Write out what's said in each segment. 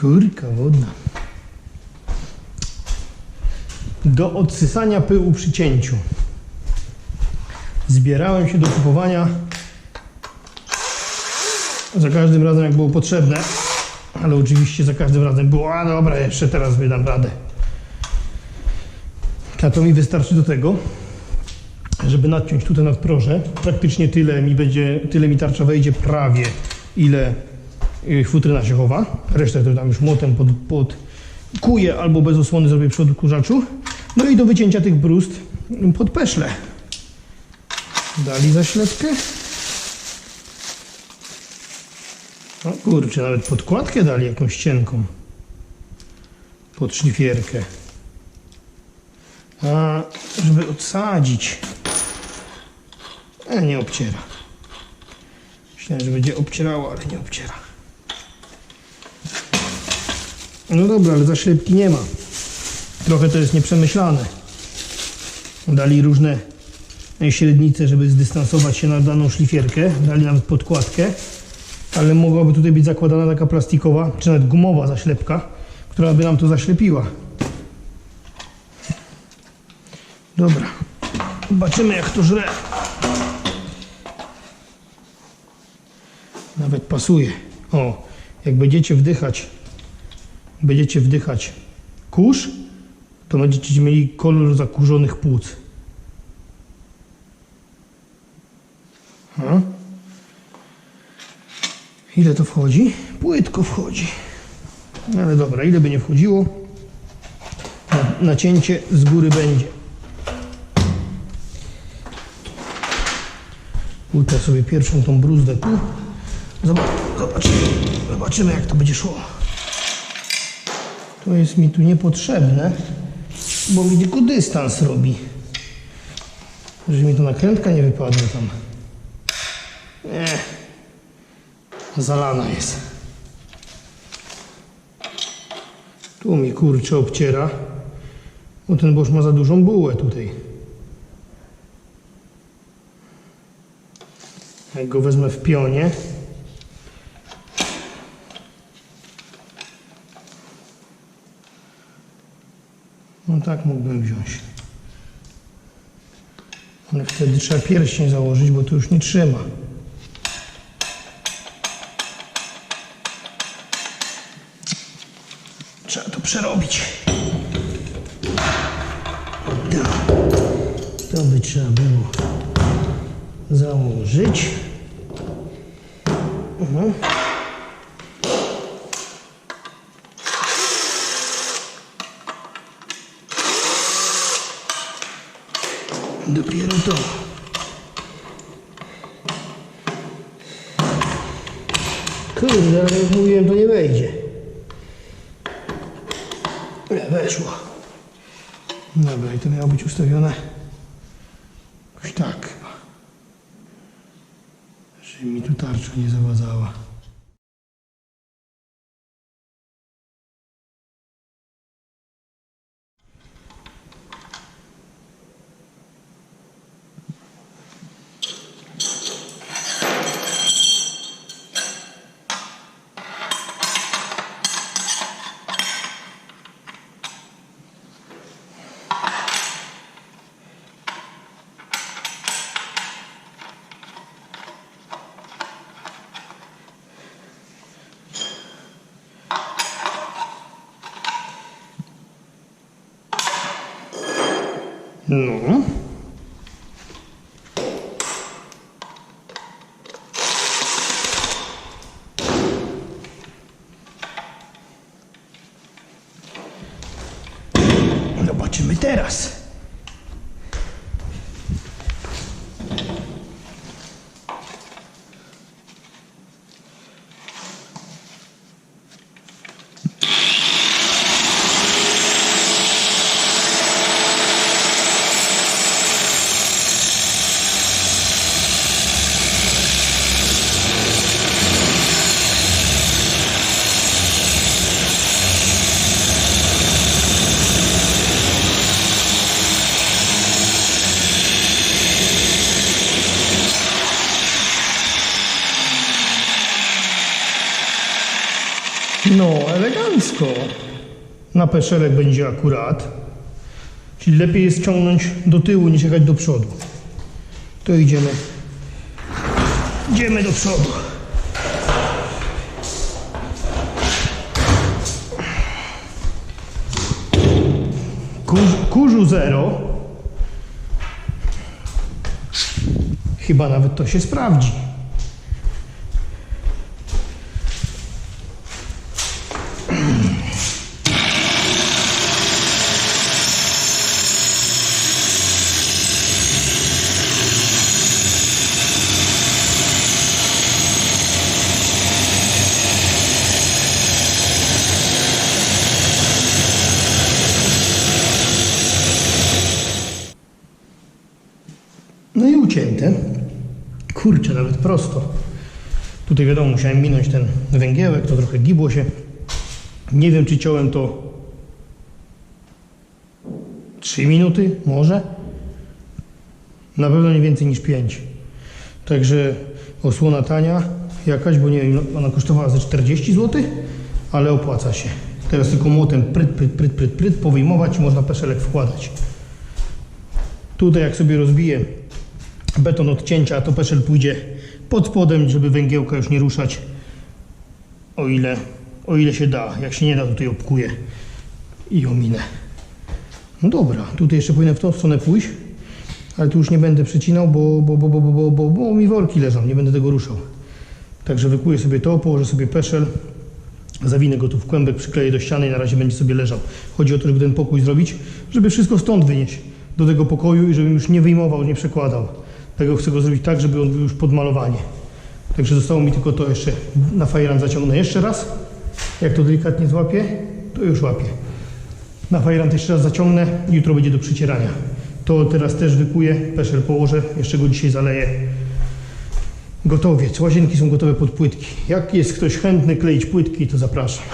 Kurka wodna. Do odsysania pyłu przy cięciu. Zbierałem się do kupowania za każdym razem jak było potrzebne, ale oczywiście za każdym razem było, a dobra, jeszcze teraz wydam radę. A to mi wystarczy do tego, żeby nadciąć tutaj na wproże. Praktycznie tyle mi będzie, tyle mi tarcza wejdzie prawie ile futryna się chowa. Resztę to tam już młotem pod, pod kuję albo bez osłony zrobię przy odkurzaczu. No i do wycięcia tych brust pod peszle. Dali zaślepkę. O kurczę, nawet podkładkę dali jakąś cienką. Pod szlifierkę. A żeby odsadzić. E, nie obciera. Myślałem, że będzie obcierało, ale nie obciera. No dobra, ale zaślepki nie ma. Trochę to jest nieprzemyślane. Dali różne średnice, żeby zdystansować się na daną szlifierkę. Dali nawet podkładkę. Ale mogłaby tutaj być zakładana taka plastikowa, czy nawet gumowa zaślepka, która by nam to zaślepiła. Dobra. Zobaczymy jak to żre. Nawet pasuje. O, jak będziecie wdychać, będziecie wdychać kurz, to będziecie mieli kolor zakurzonych płuc. A? Ile to wchodzi? Płytko wchodzi. Ale dobra, ile by nie wchodziło, na- nacięcie z góry będzie. Utnę sobie pierwszą tą bruzdę tu. Zoba- Zobaczymy, zobaczymy jak to będzie szło. To jest mi tu niepotrzebne, bo mi tylko dystans robi. Żeby mi to nakrętka nie wypadła tam. Nie. Zalana jest. Tu mi kurczę obciera, bo ten boż ma za dużą bułę tutaj. Jak go wezmę w pionie, no tak mógłbym wziąć. Ale wtedy trzeba pierścień założyć, bo to już nie trzyma. Trzeba to przerobić. To, by trzeba było założyć. Mhm. Dopiero to. Kurde, ale jak mówiłem, to nie wejdzie. Nie, weszło. Dobra, i to miało być ustawione tak chyba. Żeby mi tu tarcza nie zawadzała. No. Blisko, na peszelek będzie akurat. Czyli lepiej jest ciągnąć do tyłu niż jechać do przodu. To idziemy. Idziemy do przodu. Kurz, kurzu zero. Chyba nawet to się sprawdzi. Ucięte. Kurczę, nawet prosto. Tutaj wiadomo, musiałem minąć ten węgiełek, to trochę gibło się. Nie wiem, czy ciąłem to 3 minuty, może. Na pewno nie więcej niż 5. Także osłona tania jakaś, bo nie wiem, ona kosztowała ze 40 zł, ale opłaca się. Teraz tylko młotem pryt, pryt, pryt, pryt, pryt, powyjmować i można peszelek wkładać. Tutaj jak sobie rozbiję beton odcięcia, a to peszel pójdzie pod spodem, żeby węgiełka już nie ruszać, o ile, o ile się da. Jak się nie da, tutaj obkuję i ominę. No dobra, tutaj jeszcze powinien w tą stronę pójść, ale tu już nie będę przecinał, bo, bo, bo, bo, bo, bo, bo mi worki leżą, nie będę tego ruszał. Także wykuję sobie to, położę sobie peszel, zawinę go tu w kłębek, przykleję do ściany i na razie będzie sobie leżał. Chodzi o to, żeby ten pokój zrobić, żeby wszystko stąd wynieść do tego pokoju i żebym już nie wyjmował, nie przekładał. Tego chcę go zrobić tak, żeby on był już pod malowanie. Także zostało mi tylko to jeszcze na fajran zaciągnę jeszcze raz. Jak to delikatnie złapię, to już łapię. Na fajran jeszcze raz zaciągnę jutro będzie do przycierania. To teraz też wykuję, peszel położę, jeszcze go dzisiaj zaleję. Gotowiec. Łazienki są gotowe pod płytki. Jak jest ktoś chętny kleić płytki, to zapraszam.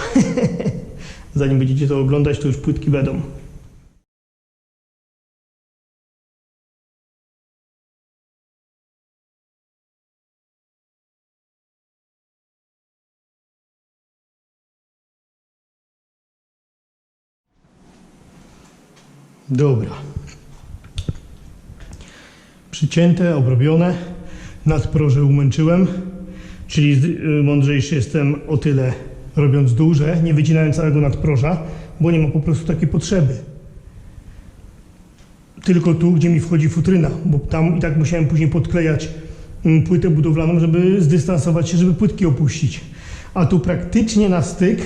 Zanim będziecie to oglądać, to już płytki będą. Dobra. Przycięte, obrobione. Nadproże umęczyłem. Czyli y, mądrzejszy jestem o tyle robiąc duże, nie wycinałem całego nadproża, bo nie ma po prostu takiej potrzeby. Tylko tu, gdzie mi wchodzi futryna, bo tam i tak musiałem później podklejać mm, płytę budowlaną, żeby zdystansować się, żeby płytki opuścić. A tu praktycznie na styk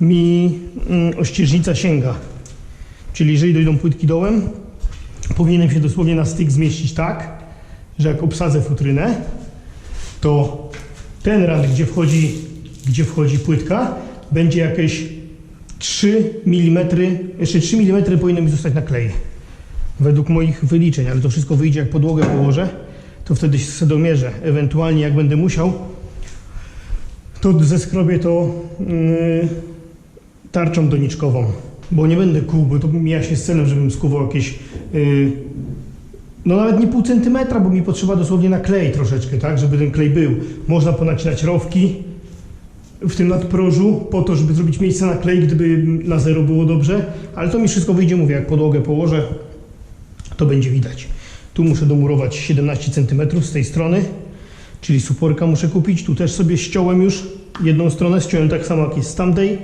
mi mm, ościeżnica sięga. Czyli jeżeli dojdą płytki dołem, powinienem się dosłownie na styk zmieścić tak, że jak obsadzę futrynę, to ten rand, gdzie wchodzi, gdzie wchodzi płytka, będzie jakieś 3 mm, jeszcze 3 mm powinno mi zostać na klej. Według moich wyliczeń, ale to wszystko wyjdzie jak podłogę położę, to wtedy się domierzę. Ewentualnie jak będę musiał, to zeskrobię to yy, tarczą doniczkową, bo nie będę kół, bo to mija się z celem, żebym skuwał jakieś yy, no nawet nie pół centymetra, bo mi potrzeba dosłownie na klej troszeczkę, tak, żeby ten klej był. Można ponacinać rowki w tym nadprożu po to, żeby zrobić miejsce na klej, gdyby na zero było dobrze, ale to mi wszystko wyjdzie, mówię, jak podłogę położę, to będzie widać. Tu muszę domurować 17 cm z tej strony, czyli suporka muszę kupić. Tu też sobie ściąłem już jedną stronę, ściąłem tak samo jak jest z tamtej,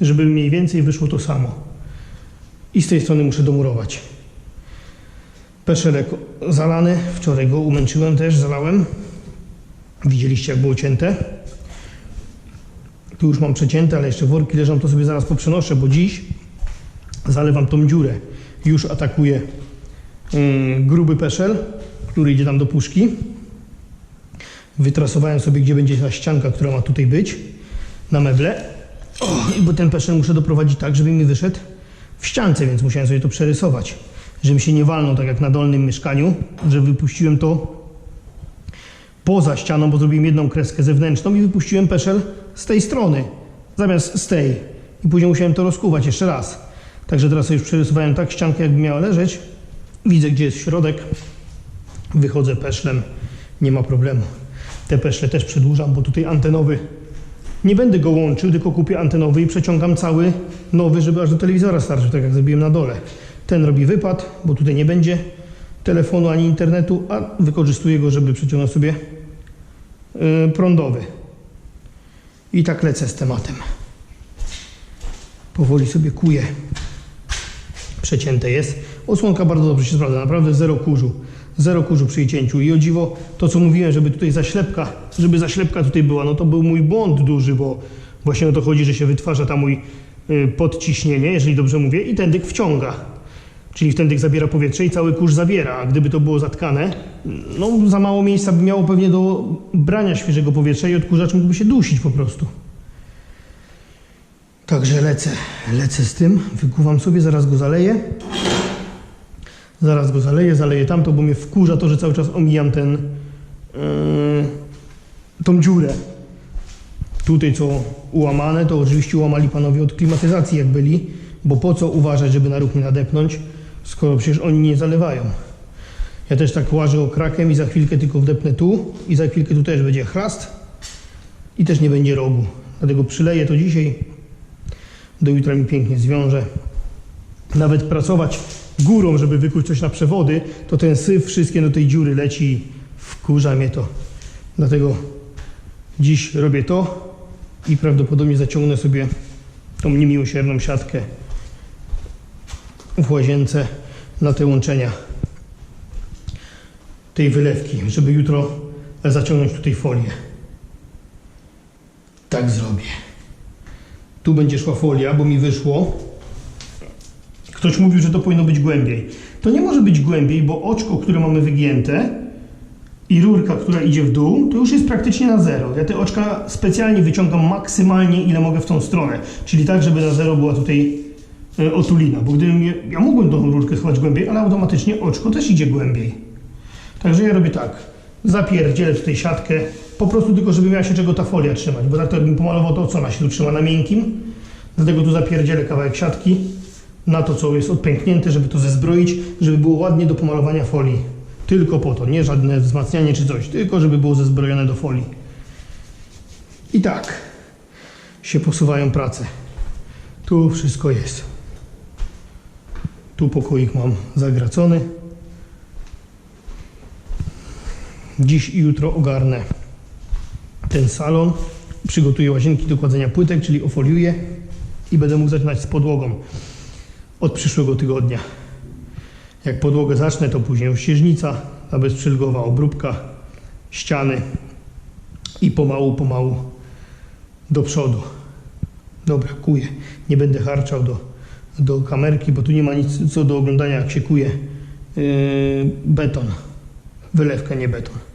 żeby mniej więcej wyszło to samo. I z tej strony muszę domurować. Peszelek zalany, wczoraj go umęczyłem też, zalałem. Widzieliście jak było cięte. Tu już mam przecięte, ale jeszcze worki leżą, to sobie zaraz poprzenoszę, bo dziś zalewam tą dziurę. Już atakuję mm, gruby peszel, który idzie tam do puszki. Wytrasowałem sobie, gdzie będzie ta ścianka, która ma tutaj być, na meble. O, bo ten peszel muszę doprowadzić tak, żeby mi wyszedł w ściance, więc musiałem sobie to przerysować, żeby się nie walnął tak jak na dolnym mieszkaniu, że wypuściłem to poza ścianą, bo zrobiłem jedną kreskę zewnętrzną i wypuściłem peszel z tej strony, zamiast z tej. I później musiałem to rozkuwać jeszcze raz. Także teraz już przerysowałem tak ściankę, jakby miała leżeć. Widzę, gdzie jest środek. Wychodzę peszlem, nie ma problemu. Te peszle też przedłużam, bo tutaj antenowy Nie będę go łączył, tylko kupię antenowy i przeciągam cały nowy, żeby aż do telewizora starczył, tak jak zrobiłem na dole. Ten robi wypad, bo tutaj nie będzie telefonu ani internetu, a wykorzystuję go, żeby przeciągnąć sobie yy, prądowy. I tak lecę z tematem. Powoli sobie kuję. Przecięte jest. Osłonka bardzo dobrze się sprawdza, naprawdę zero kurzu. Zero kurzu przy jej cięciu. I o dziwo, to co mówiłem, żeby tutaj zaślepka, żeby zaślepka tutaj była, no to był mój błąd duży, bo właśnie o to chodzi, że się wytwarza tam mój y, podciśnienie, jeżeli dobrze mówię, i ten dyk wciąga. Czyli ten dyk zabiera powietrze i cały kurz zabiera, a gdyby to było zatkane, no za mało miejsca by miało pewnie do brania świeżego powietrza i odkurzacz mógłby się dusić po prostu. Także lecę, lecę z tym, wykuwam sobie, zaraz go zaleję. Zaraz go zaleję, zaleję tamto, bo mnie wkurza to, że cały czas omijam ten, yy, tą dziurę. Tutaj co ułamane, to oczywiście ułamali panowie od klimatyzacji jak byli, bo po co uważać, żeby na ruch nie nadepnąć, skoro przecież oni nie zalewają. Ja też tak łażę okrakiem i za chwilkę tylko wdepnę tu i za chwilkę tu też będzie chrast i też nie będzie rogu. Dlatego przyleję to dzisiaj, do jutra mi pięknie zwiąże. Nawet pracować górą, żeby wykuć coś na przewody, to ten syf wszystkie do tej dziury leci wkurza mnie to. Dlatego dziś robię to i prawdopodobnie zaciągnę sobie tą niemiłosierną siatkę w łazience na te łączenia tej wylewki, żeby jutro zaciągnąć tutaj folię. Tak zrobię. Tu będzie szła folia, bo mi wyszło. Ktoś mówił, że to powinno być głębiej. To nie może być głębiej, bo oczko, które mamy wygięte i rurka, która idzie w dół, to już jest praktycznie na zero. Ja te oczka specjalnie wyciągam maksymalnie, ile mogę w tą stronę. Czyli tak, żeby na zero była tutaj e, otulina. Bo gdybym je, ja mogłem tą rurkę schować głębiej, ale automatycznie oczko też idzie głębiej. Także ja robię tak. Zapierdzielę tutaj siatkę, po prostu tylko, żeby miała się czego ta folia trzymać, bo tak to jakbym pomalował to, co ona się tu trzyma na miękkim. Dlatego tu zapierdzielę kawałek siatki na to, co jest odpęknięte, żeby to zezbroić, żeby było ładnie do pomalowania folii. Tylko po to, nie żadne wzmacnianie czy coś, tylko żeby było zezbrojone do folii. I tak się posuwają prace. Tu wszystko jest. Tu pokoik mam zagracony. Dziś i jutro ogarnę ten salon. Przygotuję łazienki do kładzenia płytek, czyli ofoliuję i będę mógł zaczynać z podłogą od przyszłego tygodnia. Jak podłogę zacznę, to później ścieżnica, ta bezprzylgowa obróbka, ściany i pomału, pomału do przodu. Dobra, kuję. Nie będę harczał do, do kamerki, bo tu nie ma nic co do oglądania, jak się kuje yy, beton. Wylewka, nie beton.